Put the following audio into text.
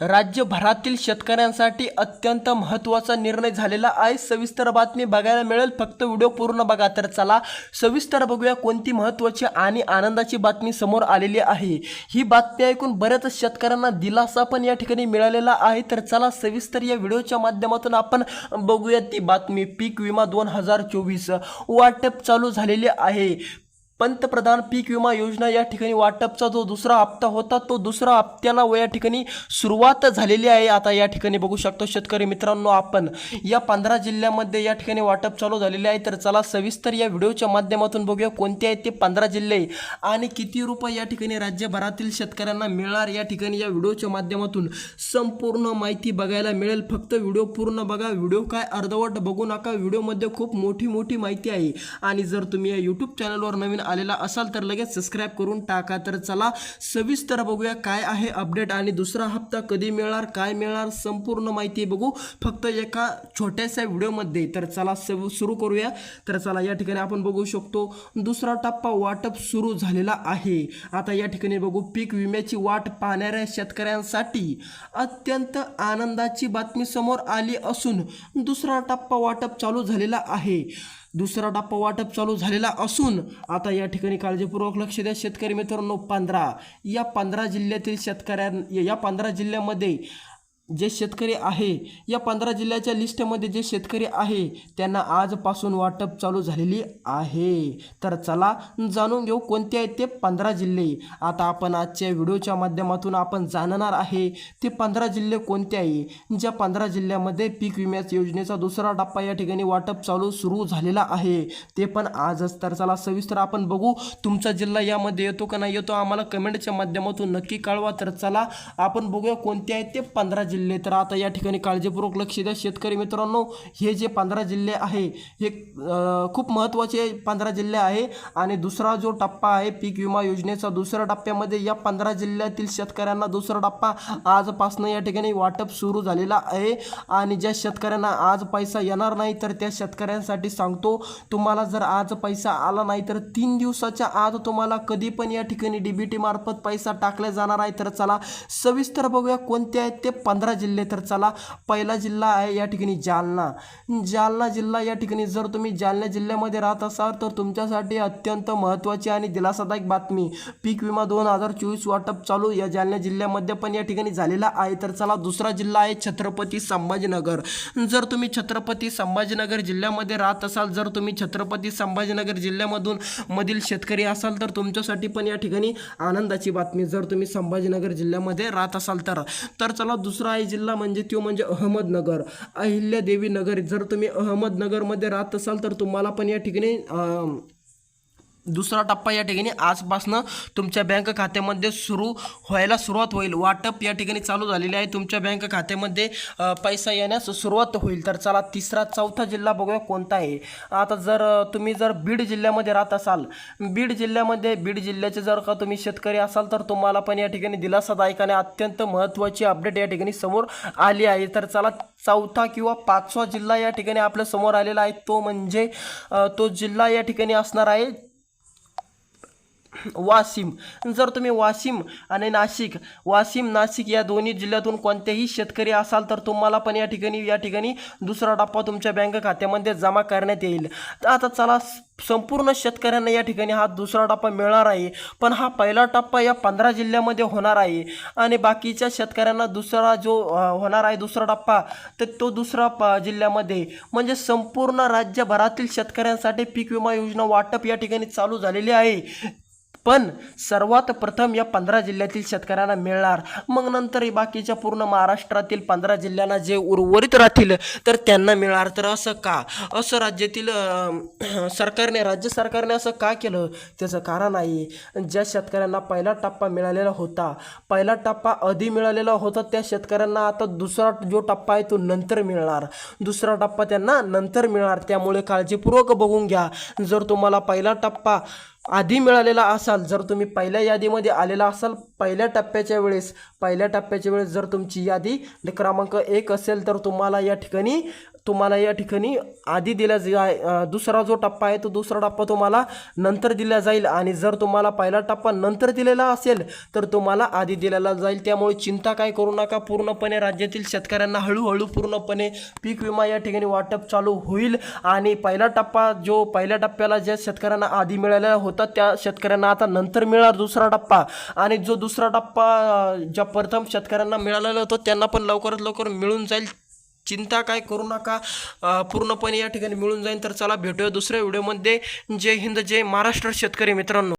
राज्यभरातील शेतकऱ्यांसाठी अत्यंत महत्त्वाचा निर्णय झालेला आहे. सविस्तर बातमी बघायला मिळेल. फक्त व्हिडिओ पूर्ण बघा तर चला. सविस्तर बघूया कोणती महत्त्वाची आणि आनंदाची बातमी समोर आलेली आहे. ही बातमी ऐकून बऱ्याच शेतकऱ्यांना दिलासा पण या ठिकाणी मिळालेला आहे. तर चला सविस्तर या व्हिडिओच्या माध्यमातून आपण बघूया ती बातमी. पीक विमा दोन हजार चोवीस वाटप चालू झालेले आहे. पंतप्रधान पीक विमा योजना या ठिकाणी वाटपचा जो दुसरा हप्ता होता तो दुसरा हप्त्याला व या ठिकाणी सुरुवात झालेली आहे. आता या ठिकाणी बघू शकतो शेतकरी मित्रांनो आपण या पंधरा जिल्ह्यामध्ये या ठिकाणी वाटप चालू झालेले आहे. तर चला सविस्तर या व्हिडिओच्या माध्यमातून बघूया कोणते आहेत ते पंधरा जिल्हे. आणि किती रुपये या ठिकाणी राज्यभरातील शेतकऱ्यांना मिळणार या ठिकाणी या व्हिडिओच्या माध्यमातून संपूर्ण माहिती बघायला मिळेल. फक्त व्हिडिओ पूर्ण बघा. व्हिडिओ काय अर्धवट बघू नका. व्हिडिओमध्ये खूप मोठी मोठी माहिती आहे. आणि जर तुम्ही या यूट्यूब चॅनलवर नवीन आलेला असाल तर लगेच सबस्क्राईब करून टाका. तर चला सविस्तर बघूया काय आहे अपडेट आणि दुसरा हप्ता कधी मिळणार काय मिळणार संपूर्ण माहिती बघू फक्त एका छोट्याशा व्हिडिओमध्ये. तर चला सव सुरू करूया. तर चला या ठिकाणी आपण बघू शकतो दुसरा टप्पा वाटप सुरू झालेला आहे. आता या ठिकाणी बघू पीक विम्याची वाट पाहणाऱ्या शेतकऱ्यांसाठी अत्यंत आनंदाची बातमी समोर आली असून दुसरा टप्पा वाटप चालू झालेला आहे. दुसरा टप्पा वाटप चालू झालेला असून आता या ठिकाणी काळजीपूर्वक लक्ष द्या शेतकरी मित्रांनो. पंधरा. या पंधरा जिल्ह्यातील शेतकऱ्यां या पंधरा जिल्ह्यामध्ये जे शेतकरी आहे या पंधरा जिल्ह्याच्या लिस्टमध्ये जे शेतकरी आहे त्यांना आजपासून वाटप चालू झालेली आहे. तर चला जाणून घेऊ कोणते आहेत ते पंधरा जिल्हे. आता आपण आजच्या व्हिडिओच्या माध्यमातून आपण जाणणार आहे ते पंधरा जिल्हे कोणते आहे? ज्या पंधरा जिल्ह्यामध्ये पीक विम्याच्या योजनेचा दुसरा टप्पा या ठिकाणी वाटप चालू सुरू झालेला आहे. ते पण आजच. तर चला सविस्तर आपण बघू तुमचा जिल्हा यामध्ये येतो का नाही येतो आम्हाला कमेंटच्या माध्यमातून नक्की कळवा. तर चला आपण बघूया कोणते आहेत ते पंधरा जिल्हे. तर आता या ठिकाणी काळजीपूर्वक लक्ष द्या. शेतकरी मित्रांनो हे जे पंधरा जिल्हे आहे हे खूप महत्त्वाचे पंधरा जिल्हे आहे. आणि दुसरा जो टप्पा आहे पीक विमा योजनेचा दुसऱ्या टप्प्यामध्ये या पंधरा जिल्ह्यातील शेतकऱ्यांना दुसरा टप्पा आजपासून या ठिकाणी वाटप सुरू झालेला आहे. आणि ज्या शेतकऱ्यांना आज पैसा येणार नाही तर त्या शेतकऱ्यांसाठी सांगतो तुम्हाला जर आज पैसा आला नाही तर तीन दिवसाच्या आज तुम्हाला कधी पण या ठिकाणी डीबीटी मार्फत पैसा टाकला जाणार आहे. तर चला सविस्तर बघूया कोणते आहेत ते पंधरा जिल्हे तर चला पहिला जिल्हा आहे या ठिकाणी जालना. जालना जिल्हा या ठिकाणी जर तुम्ही जालना जिल्ह्यामध्ये राहत असाल तर तुमच्यासाठी अत्यंत महत्त्वाची आणि दिलासादायक बातमी पीक विमा दोन हजार चोवीस वाटप चालू या जालना जिल्ह्यामध्ये पण या ठिकाणी झालेला आहे. तर चला दुसरा जिल्हा आहे छत्रपती संभाजीनगर. जर तुम्ही छत्रपती संभाजीनगर जिल्ह्यामध्ये राहत असाल जर तुम्ही छत्रपती संभाजीनगर जिल्ह्यामधून मधील शेतकरी असाल तर तुमच्यासाठी पण या ठिकाणी आनंदाची बातमी. जर तुम्ही संभाजीनगर जिल्ह्यामध्ये राहत असाल तर तर चला दुसरा आहे जिल्हा म्हणजे तो म्हणजे अहमदनगर. अहिल्यादेवी नगर. जर तुम्ही अहमदनगरमध्ये राहत असाल तर तुम्हाला पण या ठिकाणी दुसरा टप्पा या ठिकाणी आजपासनं तुमच्या बँक खात्यामध्ये सुरू व्हायला सुरुवात होईल. वाटप या ठिकाणी चालू झालेले आहे. तुमच्या बँक खात्यामध्ये पैसा येण्यास सुरुवात होईल. तर चला तिसरा चौथा जिल्हा बघूया कोणता आहे. आता जर तुम्ही जर बीड जिल्ह्यामध्ये राहत असाल बीड जिल्ह्यामध्ये बीड जिल्ह्याचे जर का तुम्ही शेतकरी असाल तर तुम्हाला पण या ठिकाणी दिलासादायक आणि अत्यंत महत्त्वाची अपडेट या ठिकाणी समोर आली आहे. तर चला चौथा किंवा पाचवा जिल्हा या ठिकाणी आपल्यासमोर आलेला आहे. तो म्हणजे तो जिल्हा या ठिकाणी असणार आहे. वाशिम जर तुम्ही वाशिम आणि नाशिक वाशिम नाशिक या दोन्ही जिल्ह्यातून कोणतेही शेतकरी असाल तर तुम्हाला पण या ठिकाणी या ठिकाणी दुसरा टप्पा तुमच्या बँक खात्यामध्ये जमा करण्यात येईल. तर आता चला संपूर्ण शेतकऱ्यांना या ठिकाणी हा दुसरा टप्पा मिळणार आहे. पण हा पहिला टप्पा या पंधरा जिल्ह्यामध्ये होणार आहे. आणि बाकीच्या शेतकऱ्यांना दुसरा जो होणार आहे दुसरा टप्पा तर तो दुसरा प जिल्ह्यामध्ये. म्हणजे संपूर्ण राज्यभरातील शेतकऱ्यांसाठी पीक विमा योजना वाटप या ठिकाणी चालू झालेली आहे. पण सर्वात प्रथम या पंधरा जिल्ह्यातील शेतकऱ्यांना मिळणार. मग नंतर बाकीच्या पूर्ण महाराष्ट्रातील पंधरा जिल्ह्यांना जे उर्वरित राहतील तर त्यांना मिळणार. तर असं का? असं राज्यातील सरकारने राज्य सरकारने असं का केलं? त्याचं कारण आहे ज्या शेतकऱ्यांना पहिला टप्पा मिळालेला होता पहिला टप्पा आधी मिळालेला होता त्या शेतकऱ्यांना आता दुसरा जो टप्पा आहे तो नंतर मिळणार. दुसरा टप्पा त्यांना नंतर मिळणार. त्यामुळे काळजीपूर्वक बघून घ्या. जर तुम्हाला पहिला टप्पा आधी मिळालेला असाल जर तुम्ही पहिल्या यादीमध्ये आलेला असाल पहिल्या टप्प्याच्या वेळेस पहिल्या टप्प्याच्या वेळेस जर तुमची यादी क्रमांक एक असेल तर तुम्हाला या ठिकाणी तुम्हाला या ठिकाणी आधी दिला जा दुसरा जो टप्पा आहे तो दुसरा टप्पा तुम्हाला नंतर दिला जाईल. आणि जर तुम्हाला पहिला टप्पा नंतर दिलेला असेल तर तुम्हाला आधी दिलेला जाईल. त्यामुळे चिंता काय करू नका. पूर्णपणे राज्यातील शेतकऱ्यांना हळूहळू पूर्णपणे पीक विमा या ठिकाणी वाटप चालू होईल. आणि पहिला टप्पा जो पहिल्या टप्प्याला ज्या शेतकऱ्यांना आधी मिळालेला होता त्या शेतकऱ्यांना आता नंतर मिळणार दुसरा टप्पा. आणि जो दुसरा टप्पा ज्या प्रथम शेतकऱ्यांना मिळालेला होता त्यांना पण लवकरात लवकर मिळून जाईल. चिंता काय करू नका. पूर्णपणे या ठिकाणी मिळून जाईल तर चला भेटूया दुसऱ्या व्हिडिओमध्ये. जय हिंद जय महाराष्ट्र शेतकरी मित्रांनो.